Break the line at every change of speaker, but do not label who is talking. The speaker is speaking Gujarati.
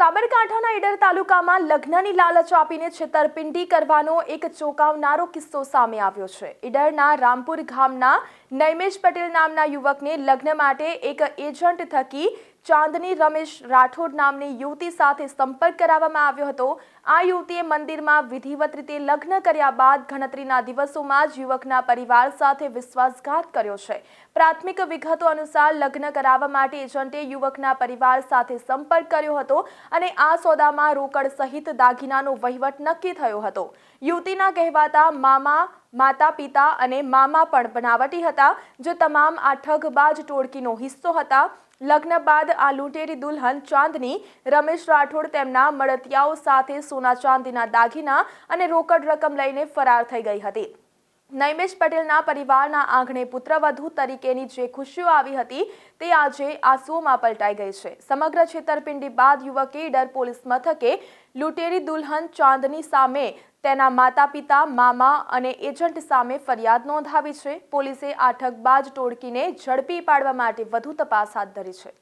સાબરકાંઠાના ઈડર તાલુકામાં લગ્નની લાલચ આપીને છેતરપિંડી કરવાનો એક ચોંકાવનારો કિસ્સો સામે આવ્યો છે. ઈડરના રામપુર ગામના નૈમેશ પટેલ નામના યુવકને લગ્ન માટે એક એજન્ટ થકી ચાંદની રમેશ રાઠોડ નામની યુવતી સાથે સંપર્ક કરાવવામાં આવ્યો હતો. આ યુવતીએ મંદિરમાં વિધિવત રીતે લગ્ન કર્યા બાદ ગણતરીના દિવસોમાં જ યુવકના પરિવાર સાથે વિશ્વાસઘાત કર્યો છે. પ્રાથમિક વિગતો અનુસાર લગ્ન કરાવવા માટે એજન્ટે યુવકના પરિવાર સાથે સંપર્ક કર્યો હતો અને આ સોદામાં રોકડ સહિત દાગીનાનો વહીવટ નક્કી થયો હતો. યુવતીના કહેવાતા મામા માતા પિતા અને મામા પણ બનાવટી હતા, જે તમામ આ ઠગબાજ ટોળકીનો હિસ્સો હતા. લગ્ન બાદ આ લૂંટેરી દુલ્હન ચાંદની, રમેશ રાઠોડ તેમના મળતિયાઓ સાથે સોના ચાંદીના દાગીના અને રોકડ રકમ લઈને ફરાર થઈ ગઈ હતી. નૈમેશ પટેલના પરિવારના આંગણે પુત્રવધુ તરીકેની જે ખુશીઓ આવી હતી તે આજે આંસુઓમાં પલટાઈ ગઈ છે. સમગ્ર છેતરપિંડી બાદ યુવકે ઈડર પોલીસ મથકે લૂંટેરી દુલ્હન ચાંદની સામે તેના માતા પિતા મામા અને એજન્ટ સામે ફરિયાદ નોંધાવી છે. પોલીસે આ ઠગબાજ ટોળકીને ઝડપી પાડવા માટે વધુ તપાસ હાથ ધરી છે.